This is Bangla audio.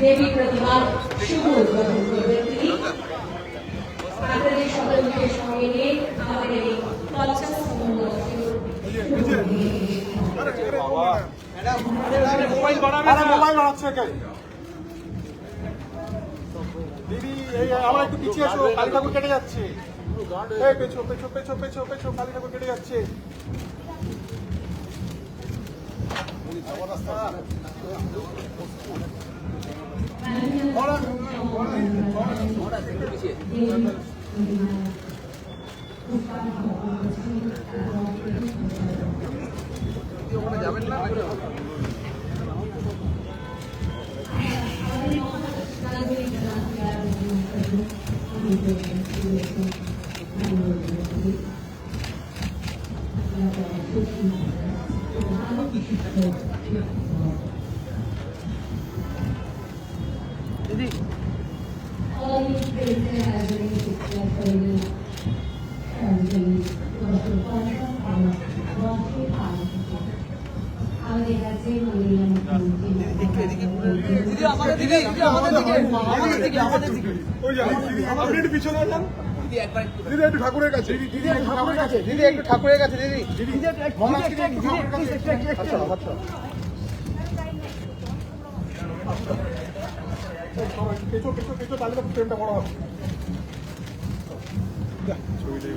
দেবী প্রতিমার শুভ উদ্বোধন করবেন তিনি আপনাদের সকলকে সঙ্গে নিয়ে আমাদের এই শুভ মোবাইল বাড়াচ্ছে দিদি এই আমরা কেটে যাচ্ছে। এই পেছো পেছো পেছো পেছো পেছো কালী কেটে যাচ্ছে। these places 对。দিদি একটু ঠাকুরের কাছে। দিদি একটু ঠাকুরের কাছে দিদি একটু ঠাকুরের কাছে দিদি। দিদি দিদি আচ্ছা আচ্ছা। পেছো পেছো পেছো তাহলে তো ফ্রেমটা বড় হবে। ছবিটাই।